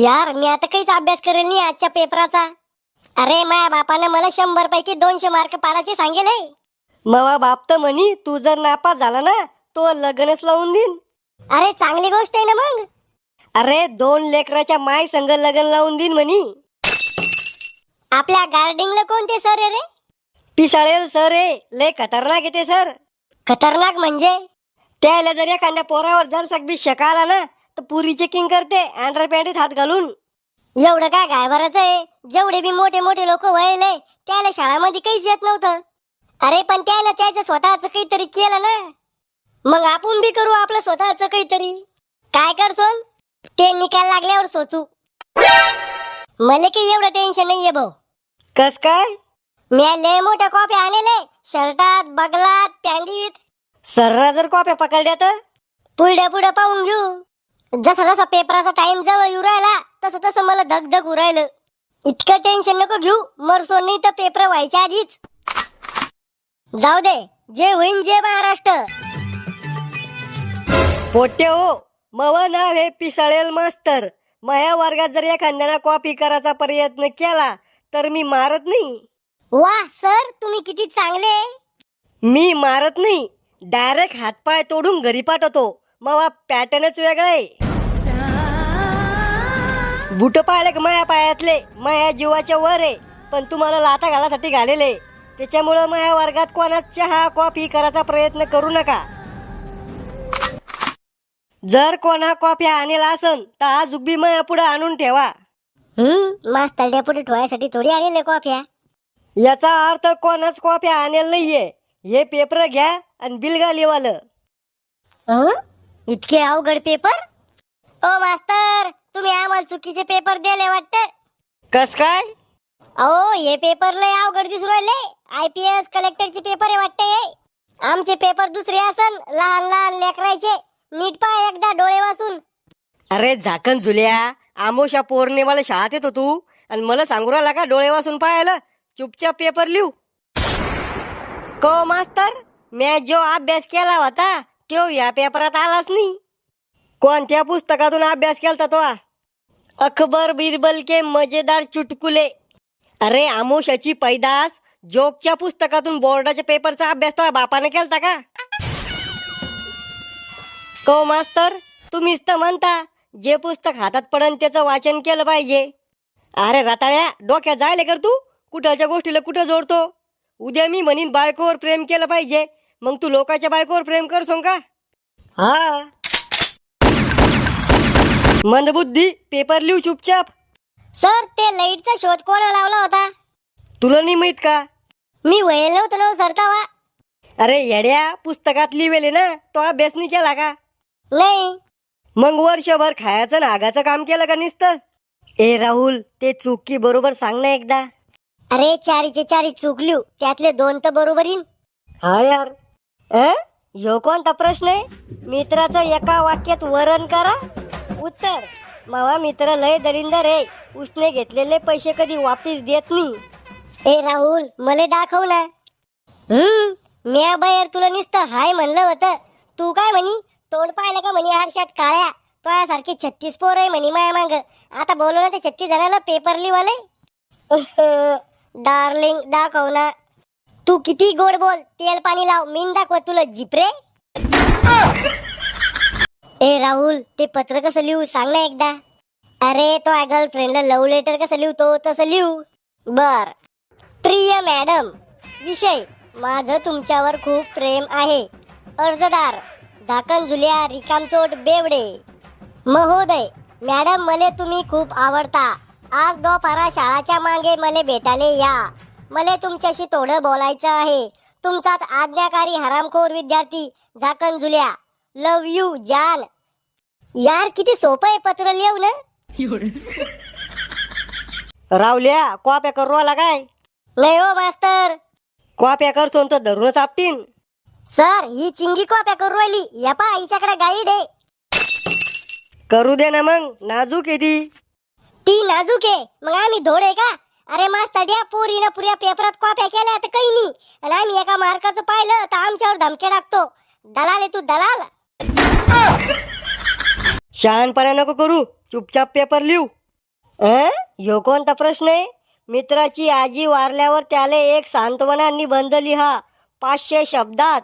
यार मी आता काहीच अभ्यास करेल नाही आजच्या पेपराचा. अरे माया बापानं मला शंभर पैकी दोनशे मार्क पाडायचे सांगेल मवा बाप तर म्हणी तू जर नापास झाला ना तो लग्नच लावून देईन. अरे चांगली गोष्ट आहे ना मग. अरे दोन लेकराच्या माय संग लग्न लावून देईन म्हणी. आपल्या गार्डिंगला कोणते सर आहे रे? पिसाळेल सर आहे. लय खतरनाक येते सर खतरनाक म्हणजे? त्याला जर एखाद्या पोरावर जर सगळी शका आला ना तर पुरी चेकिंग करते अँड्रॉइड पॅन्टीत हात घालून. एवढं काय गायबरच आहे? जेवढे बी मोठे मोठे लोक वयले त्याला शाळामध्ये काहीच येत नव्हतं. अरे पण त्यानं त्याचं स्वतःच काहीतरी केलं ना. मग आपण बी करू आपलं स्वतःच काहीतरी. काय कर सोन? ते निकाल लागल्यावर सोचू. मला काही एवढं टेन्शन नाहीये भाऊ. कस काय? मी लय मोठ्या कॉप्या आणले शर्टात बगलात पॅन्टीत. सर्रा जर कॉप्या पकडल्या तर? पुढे पुढे पाहून घेऊ. जसा जसा पेपराचा टाइम जवळ येऊ राहिला तसं तसं मला धग धग उरायलं इतकं टेन्शन नको घेऊ मरसो नाही तर पेपर व्हायच्या आधीच. जाऊ दे जे होईन जे महाराष्ट्र. पोट्टे हो मव नाव हे पिसाळेल मास्तर. माया वर्गात जर एखाद्याला कॉपी करायचा प्रयत्न केला तर मी मारत नाही. वा सर तुम्ही किती चांगले. मी मारत नाही. डायरेक्ट हातपाय तोडून घरी पाठवतो. मवा पॅटर्नच वेगळा आहे. बुट पाहिले का माया पायातले माया जीवाच्या वर आहे. पण तुम्हाला लाता घालासाठी घालेले. त्याच्यामुळं माया वर्गात कोणाच चहा कॉफी करायचा प्रयत्न करू नका. जर कोणा कॉफी आणेल असन तर आज उभी माया पुढे आणून ठेवा. हम्म मास्तर पुढे ठेवायसाठी थोडी आलेले कॉफ्या याचा अर्थ कोणाच कॉफी आणेल नाहीये. हे पेपर घ्या आणि बिलगा लिवालं हं? इतके अवघड पेपर? ओ मास्तर तुम्ही आम्हाला चुकीचे पेपर दिले वाटतं. कस काय? अहो हे पेपर लय अवघड दिसू राहिले. आय पी एस कलेक्टरचे पेपर आहे वाटतं हे. आमचे पेपर दुसरे असन लहान लहान लेकरायचे. नीट पाय एकदा डोळे वाचून अरे झाकण झुल्या. आमोशा पौर्णिमाला शाळेत येतो तू आणि मला सांगू राहिला का डोळे वाचून पाहायला? चुपचाप पेपर लिहू. को मास्तर मी जो अभ्यास केला होता तो या पेपरात आलाच नाही. कोणत्या पुस्तकातून अभ्यास केलता तो? अकबर बिरबल के मजेदार चुटकुले. अरे आमोशाची पैदास जोकच्या पुस्तकातून बोर्डाच्या पेपरचा अभ्यास तो बापाने केलता का? को मास्तर तुम्हीच तर म्हणता जे पुस्तक हातात पडन त्याचं वाचन केलं पाहिजे. अरे रताळ्या डोक्यात जायले कर तू. कुठलच्या गोष्टीला कुठं जोडतो? उद्या मी म्हणीन बायकोवर प्रेम केलं पाहिजे. मग तू लोकांच्या बायकोवर प्रेम करसोन का हा. मंदबुद्धी पेपर लिहू चुपचाप. सर ते लाईटचा शोध कोणा लावला होता? तुला नाही माहीत का? मी वयल नव्हतो ना हो सरतावा अरे येड्या पुस्तकात लिहिलेले ना तो अभ्यास नाही केला का? नाही. मग वर्षभर खायचं नागाचं काम केलं का नुसतं? ए राहुल ते चुकी बरोबर सांग ना एकदा. अरे चारीचे चारी चुकल्यू त्यातले दोन तर बरोबर येईन. हा यार. अ? ह्यो कोणता प्रश्न आहे? मित्राचं एका वाक्यात वरण करा. उत्तर. मावा मित्र लय दलिंदर आहे. उसने घेतलेले पैसे कधी वापिस देत नाही. ए राहुल मले दाखव ना. हम्म? म्या बाहेर तुला नुसतं हाय म्हणलं होतं. तू काय म्हणी? तोंड पाहिलं का म्हणी हर्षात काळ्या? तो सारखे छत्तीस पोर आहे म्हणी माया मांग. आता बोलू ना ते छत्तीस जणाला पेपर लिवाले डार्लिंग दाखव ना. तू किती गोड बोल. तेल पाणी लाव. मीन दाखव तुला जिपरे ए राहुल ते पत्र कसं लिहू? सांग ना एकदा. अरे तो गर्लफ्रेंडला लव्ह लेटर कसं लिहतो तसं लिहू. बर. प्रिय मॅडम विषय. माझं तुमच्यावर खूप प्रेम आहे. अर्जदार झाकण झुल्या रिकामचोट बेवडे. महोदय मॅडम मले तुम्ही खूप आवडता. आज दोपारा शाळाच्या मागे मले भेटाले या. मले तुमच्याशी थोडं बोलायचं आहे. तुमचाच आज्ञाकारी हरामखोर विद्यार्थी झाकण झुल्या. लव यू जान. यार किती सोपं आहे पत्र लिहू ना रावल्या कॉप्या करू आला काय? नाही हो मास्तर. कॉप्या करसोन तर धरूनच आपटीन. सर ही चिंगी कॉप्या करू राहिली. या पा हिच्याकडे गाईड आहे. करू दे ना मग नाजूक आहे ती. ती नाजूक आहे. मग आम्ही धोड आहे का? अरे मास्तड्या पोरीनं पुऱ्या पेपरात कॉप्या केल्या तर काही नाही. आणि आम्ही एका मार्काचं पाहिलं तर आमच्यावर धमके टाकतो. दलाल आहे तू दलाल. शहाणपणा नको करू. चुपचाप पेपर लिहू. अं? ह्यो कोणता प्रश्न आहे? मित्राची आजी वारल्यावर त्याला एक सांत्वना निबंध लिहा. पाचशे शब्दात.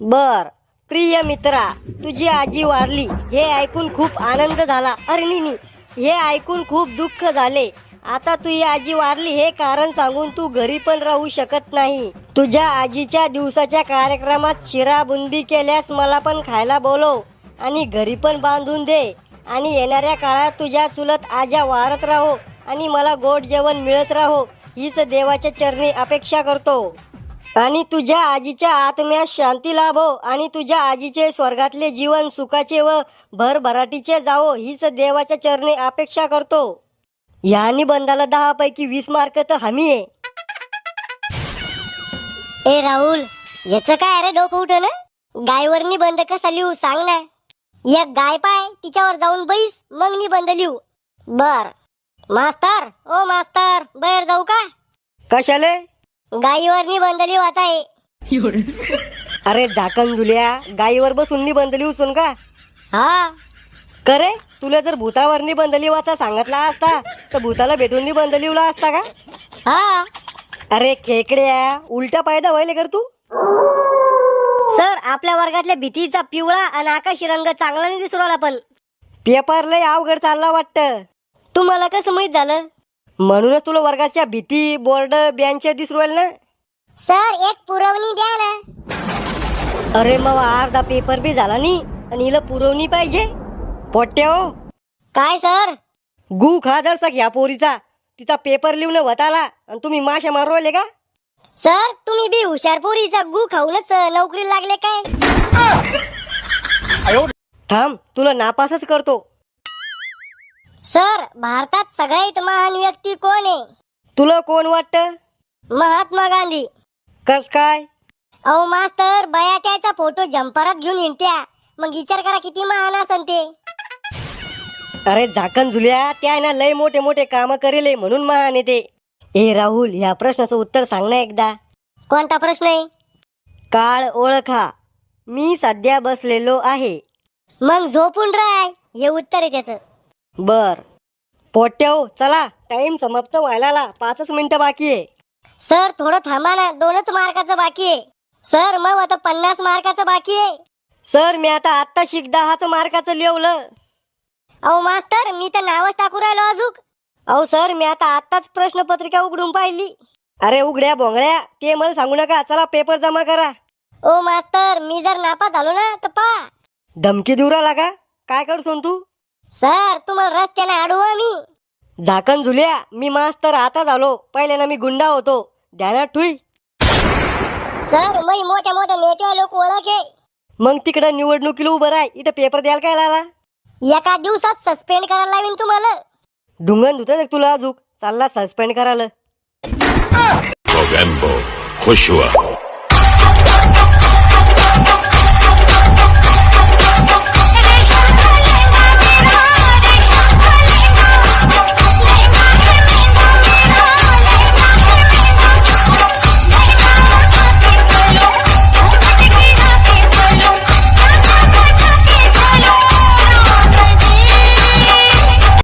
बर. प्रिय मित्रा तुझी आजी वारली. हे ऐकून खूप आनंद झाला. अरे नी नी, हे ऐकून खूप दुःख झाले. आता तुझी आजी वारली हे कारण सांगून तू घरी पण राहू शकत नाही. तुझ्या आजीच्या दिवसाच्या कार्यक्रमात शिराबुंदी केल्यास मला पण खायला बोलव आणि घरी पण बांधून दे. आणि येणाऱ्या काळात तुझ्या चुलत आजा वारत राहो आणि मला गोड जेवण मिळत राहो हीच देवाच्या चरणी अपेक्षा करतो. आणि तुझ्या आजीच्या आत्म्यास शांती लाभो आणि तुझ्या आजीचे स्वर्गातले जीवन सुखाचे व भरभराटीचे जावो हीच देवाच्या चरणी अपेक्षा करतो. या निबंधाला दहा पैकी वीस मार्क तर हमी आहे. ए राहुल याच काय अरे डोकं उठ ना गायवर निबंध कसा लिहू सांग ना. एक गाय पाय तिच्यावर जाऊन बैस मग निबंध लिहू. बर. मास्तर ओ मास्तर बाहेर जाऊ का? कशाले? गायीवर निबंध लिहायचा आहे. अरे झाकण जुल्या गाईवर बसून निबंध लिहूसून का? हा. करे तुला जर भूतावर निबंध लिहायचा सांगितला असता तर भूताला भेटून निबंध लिहला असता का? हा. अरे खेकड्या उलटा पायदा व्हायले कर तू. सर आपल्या वर्गातल्या भीतीचा पिवळा आणि आकाशी रंग चांगला नाही दिसू राहिला पण. पेपर लय अवघड चालला वाटतं. तुम्हाला कसं माहीत झालं? म्हणूनच तुला वर्गाच्या भीती बोर्ड बेंच दिसू राहिले ना. सर एक पुरवणी द्या ना. अरे मग अर्धा पेपर बी झाला नी आणि हिला पुरवणी पाहिजे. पोट्या. हो काय सर? गु खा जरसा ह्या पोरीचा. तिचा पेपर लिहून वताला आणि तुम्ही माशा मारू राहिले का? सर तुम्ही बी हुशार पोरीचा गु खाऊनच नोकरी लागले काय? थांब तुला नापासच करतो. सर भारतात सगळ्यात महान व्यक्ती कोण आहे? तुला कोण वाटत? महात्मा गांधी. कस काय? अहो मास्तर बया त्याचा फोटो जम्परात घेऊन हिंडत्या. मग विचार करा किती महान असन ते. अरे झाकण झुल्या त्या ना लय मोठे मोठे काम करेले म्हणून महान येते ए राहुल ह्या प्रश्नाचं उत्तर सांग ना एकदा. कोणता प्रश्न आहे? काळ ओळखा. मी सध्या बसलेलो आहे. मग झोपून राय हे उत्तर आहे त्याचं. बर. पोट्याव चला टाइम समाप्त व्हायला आला. पाचच मिनिटं बाकी आहे. सर थोडं थांबा ना दोनच मार्काचं बाकी आहे. सर मग आता पन्नास मार्काचं बाकी आहे. सर मी आता आत्ता शिक दहाच मार्काचं लिहवलं. अहो मास्तर मी तर नावच टाकू राहिलो अजूक अहो सर मी आता आत्ताच प्रश्नपत्रिका उघडून पाहिली. अरे उघड्या भोंगड्या ते मला सांगू नका. चला पेपर जमा करा. ओ मास्तर मी जर नापास झालो ना तर पा. धमकी देऊ राहिला का? काय करसून तू? सर तुम्हाला रस्त्याने अडवू मी. झाकण झुल्या मी मास्तर आता झालो. पहिल्यानं मी गुंडा होतो. ध्यानात ठुई. सर मी मोठ्या मोठ्या नेत्या लोक ओळख आहे. मग तिकडं निवडणुकीला उभं राह. इथं पेपर द्यायला काय लागला? एका दिवसात सस्पेंड करायला लावीन तुम्हाला. ढुंगण धुत तुला अजूक चालला सस्पेंड करायला. Mogambo, Joshua,